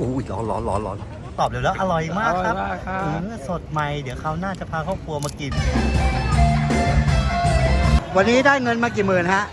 อุ้ยร้อนร้อนร้อนร้อนตอบเร็วแล้วอร่อยมากครับอร่อยมากครับเออสดใหม่ เดี๋ยวคราวหน้าจะพาครอบครัวมากิน วันนี้ได้เงินมากี่หมื่นฮะ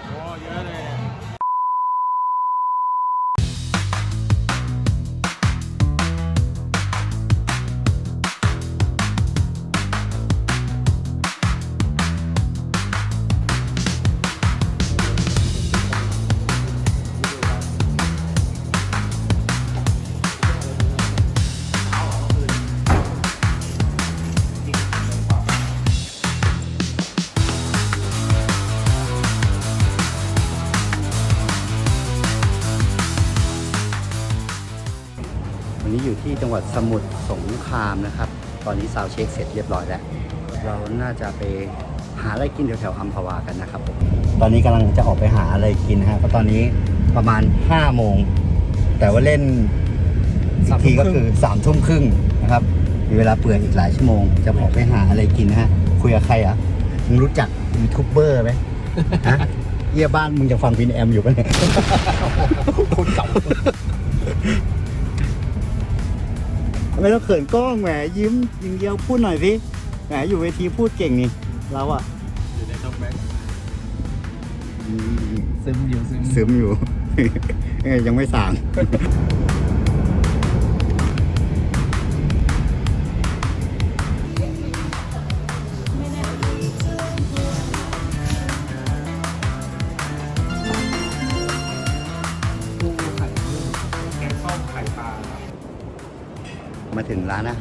มุทรสงครามนะครับ ตอนนี้ซาวด์เช็คเสร็จเรียบร้อยแล้ว เราน่าจะไปหาอะไรกินแถวๆอัมพวากันนะครับผมตอนนี้กำลังจะออกไปหาอะไรกินนะฮะเพราะตอนนี้ประมาณ5โมง แต่ว่าเล่นอีกทีก็คือ3ทุ่มครึ่งนะครับ มีเวลาเปื่อยอีกหลายชั่วโมง จะออกไปหาอะไรกินนะฮะ คุยกับใครอะ มึงรู้จักยูทูบเบอร์ไหมฮะเยี่ยบ้านมึงจะฟังวินแอมอยู่ปะเนี่ยคนเก่า ไม่ต้องเขินกล้องแหมยิ้มยิงเดียวพูดหน่อยสิแหมอยู่เวทีพูดเก่งนี่เราอะอยู่ในท็อปแบ็คอืมซึมอยู่ซึมซึมอยู่เอ้ยยังไม่สั่ง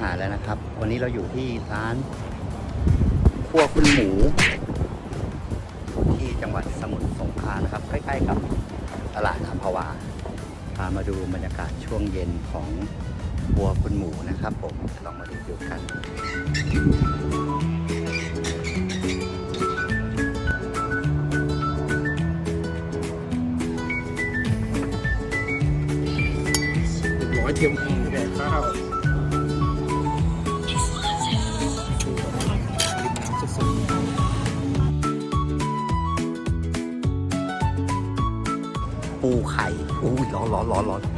หารแล้วนะครับ วันนี้เราอยู่ที่ร้านครัวคุณหมู ที่จังหวัดสมุทรสงครามนะครับ ใกล้ๆกับตลาดอัมพวา พามาดูบรรยากาศช่วงเย็นของครัวคุณหมูนะครับ ผมลองมาดูดกันร้อยเทียมทองแดกข้าว ข่อุ้ยร้อ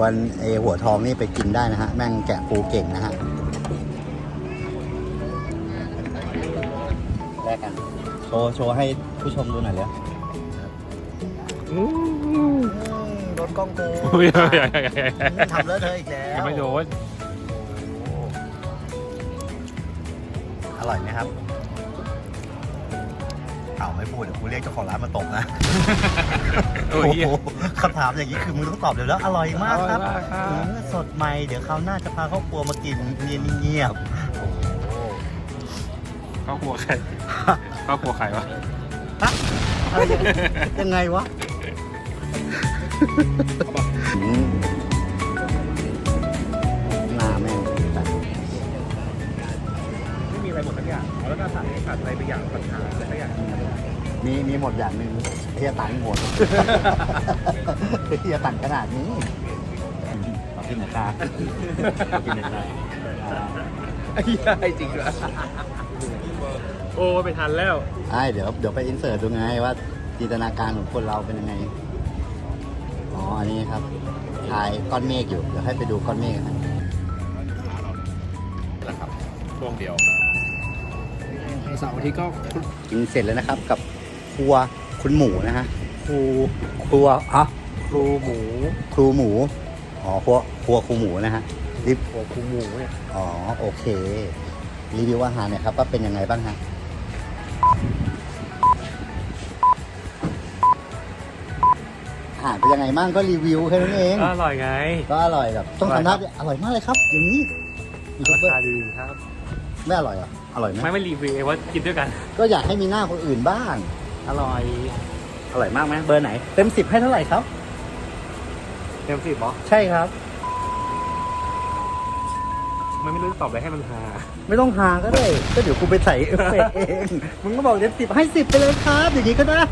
วนไอหัวทองนี่ไปกินได้นะฮะ แม่งแกะปูเก่งนะฮะแลกกันโชว์โชว์ให้ผู้ชมดูหน่อยเลยโดนกล้องโกโอ้ยทำเลอะเธอะอีกแล้วยังไม่โดนอร่อยไหมครับ เอาไม่พูดเดี๋ยวกูเรียกเจ้าของร้านมาตบนะ โอ้ยโหคำถามอย่างนี้คือมึงต้องตอบเร็วแล้วอร่อยมากครับอร่อยมากครับ เออสดใหม่เดี๋ยวคราวหน้าจะพาครอบครัวมากินเงียบเงียบๆโอ้โหข้าวหัวไข่ข้าวหัวไข่วะอะไรยังยังไงวะ แล้วก็สั่งขาดอะไรไปอย่างปัญหาอะไรสักอย่างมีมีหมดอย่างหนึ่งเฮียตังค์หมดเฮียตังค์ขนาดนี้ขอกินหน่อยค่ะขอกินหน่อยค่ะอ่าไอ้ยัยจริงด้วยโอ้ไปทันแล้วไอ้เดี๋ยวเดี๋ยวไปอินเสิร์ตดูไงว่าจินตนาการของคนเราเป็นยังไง อ๋อ อันนี้ครับ ถ่ายก้อนเมฆอยู่ เดี๋ยวให้ไปดูก้อนเมฆกันนะครับช่วงเดียว เสาร์อาทิตย์ก็กินเสร็จแล้วนะครับ กับครัวคุณหมูนะฮะครูครัวอะครูหมูครูหมูอ๋อครัวครัวครูหมูนะฮะรีบหัวครูหมูเนี่ยอ๋อโอเค รีวิวอาหารหน่อยครับว่าเป็นยังไงบ้างฮะอาหารเป็นยังไงบ้างก็รีวิวแค่นั้นเองอร่อยไง ก็อร่อยแบบต้องทำหน้าที่อร่อยมากเลยครับ อย่างนี้ยูทูบราเบอร์คาดีครับ ไม่อร่อยเหรอ อร่อยไหมไม่ไม่รีวิวเองว่ากินด้วยกัน ก็อยากให้มีหน้าคนอื่นบ้าง อร่อย อร่อยมากไหมเบอร์ไหน เต็มสิบให้เท่าไหร่ครับ เต็มสิบเหรอใช่ครับ มันไม่รู้จะตอบอะไรให้มันฮาไม่ต้องหาก็ได้ ก็เดี๋ยวกูไปใส่เอฟเฟกต์เอง มึงก็บอกเดี๋ยวสิบให้สิบไปเลยครับ อย่างนี้ก็ได้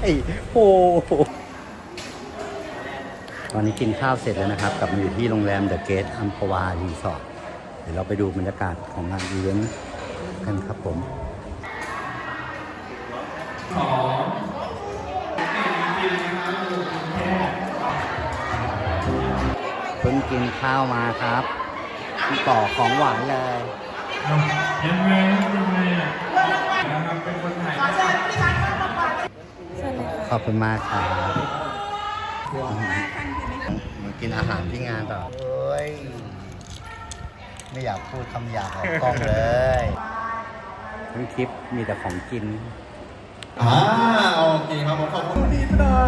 โอ้โหตอนนี้กินข้าวเสร็จแล้วนะครับ กลับมาอยู่ที่โรงแรมเดอะเกตอัมพวารีสอร์ทเดี๋ยวเราไปดูบรรยากาศของงานอีเวนต์ กันครับผมเพิ่งกินข้าวมาครับต่อของหวานเลยยังไงยังไงนะครับเป็นคนถ่ายขอบคุณมากครับมากินอาหารที่งานต่อเอ้ย ไม่อยากพูดคำหยาบออกกล้องเลย ทั้งคลิปมีแต่ของกิน อ่าโอเคครับผมขอบคุณดีหน่อย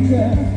งใหญ่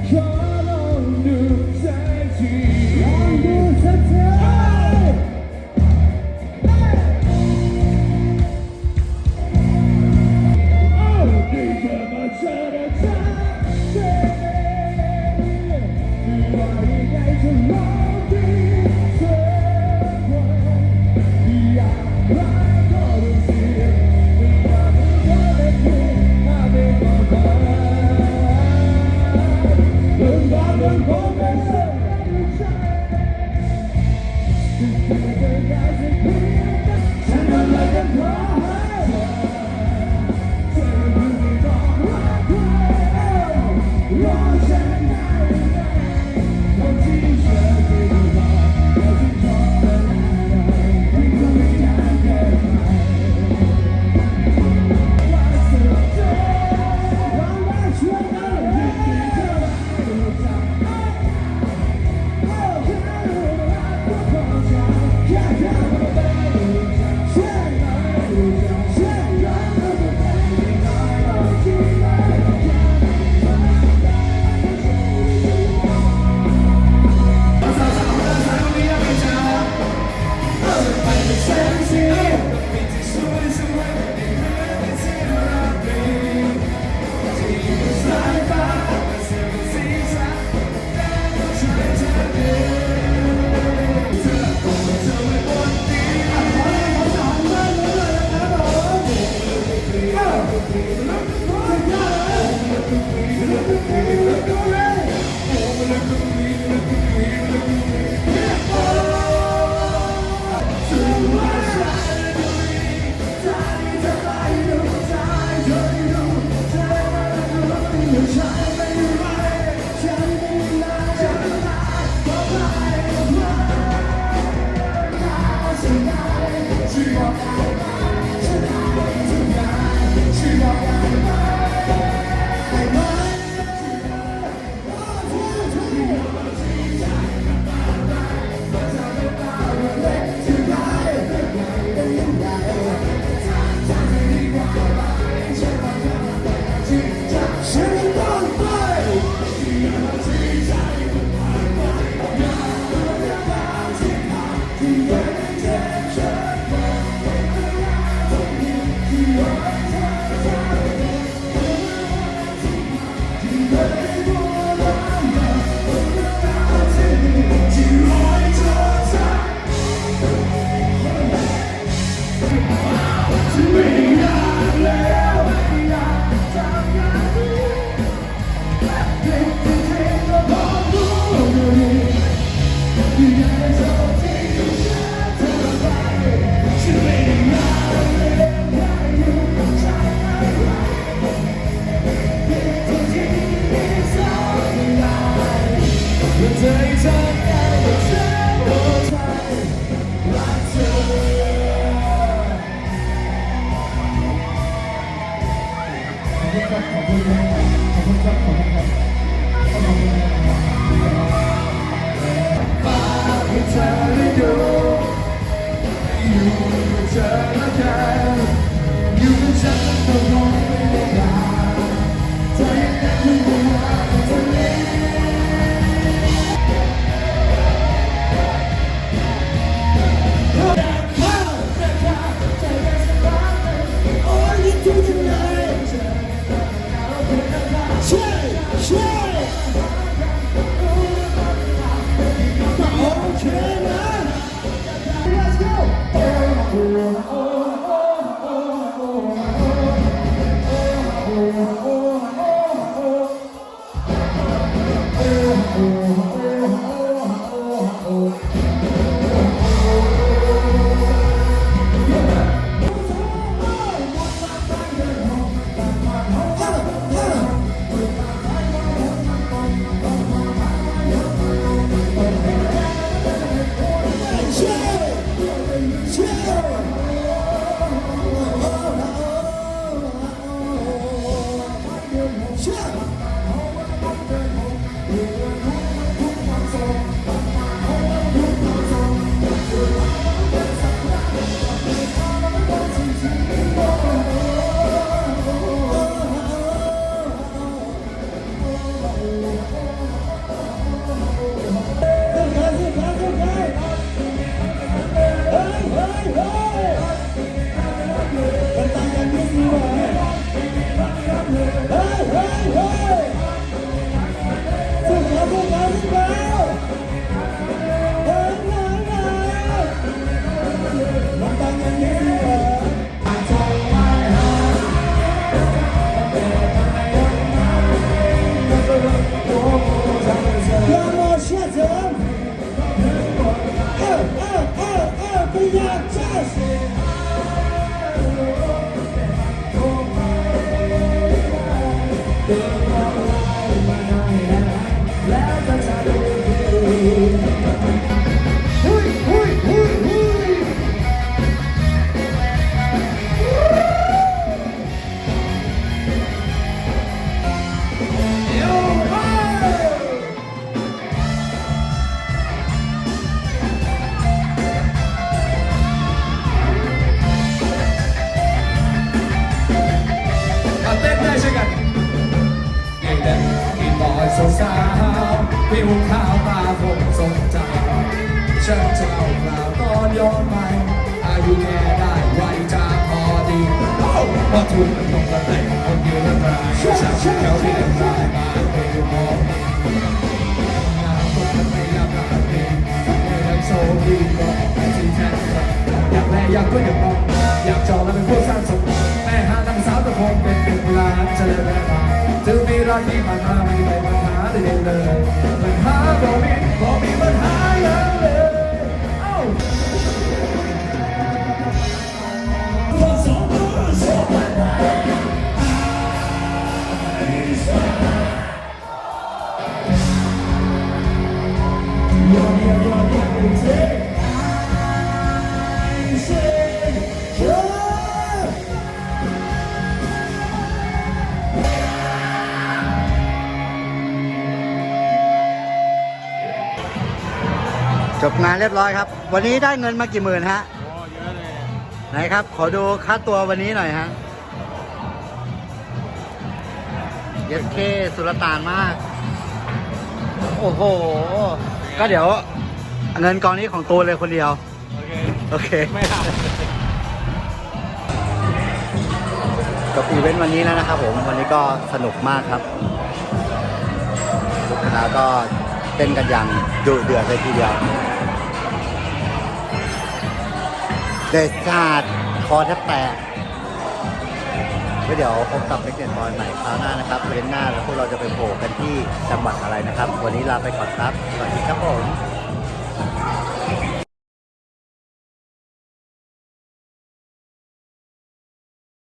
Yeah. นย้อนไปอายุแกได้ไว้จะพอดีพอทุนมันตรงกันแต่คนยืนแล้วรายฉันเขาที่เดินสายมาไปดูมองงานคนมันไม่ยากหาดียังโชคดีก็ที่แท้อยากแลอยากก็อยากมองอยากจองแล้วเป็นผู้สร้างสมแม่หานางสาวตะคงเป็นเป็นล้านจะเลยแม่มาถึงมีรักที่ผ่านมาไม่ได้ปัญหาใดๆเลยปัญหาบ่มีบ่มีปัญหา จบงานเรียบร้อยครับ วันนี้ได้เงินมากี่หมื่นฮะโอ้เยอะเลยไหนครับ ขอดูค่าตัววันนี้หน่อยฮะเย็ดเคสุลต่านมาก โอ้โห ก็เดี๋ยวเงินกองนี้ของตูนเลยคนเดียว โอเค โอเค ไม่เอากับอีเวนต์วันนี้แล้วนะครับผม วันนี้ก็สนุกมากครับ ลูกค้าก็ เต้นกันอย่างดุเดือดเลยทีเดียวเดชาดคอแทบแตกก็เดี๋ยวพบกับเล็กเด่นบอลใหม่คราวหน้านะครับเว้นหน้าแล้วพวกเราจะไปโผล่กันที่จังหวัดอะไรนะครับ วันนี้ลาไปก่อนครับ สวัสดีครับผม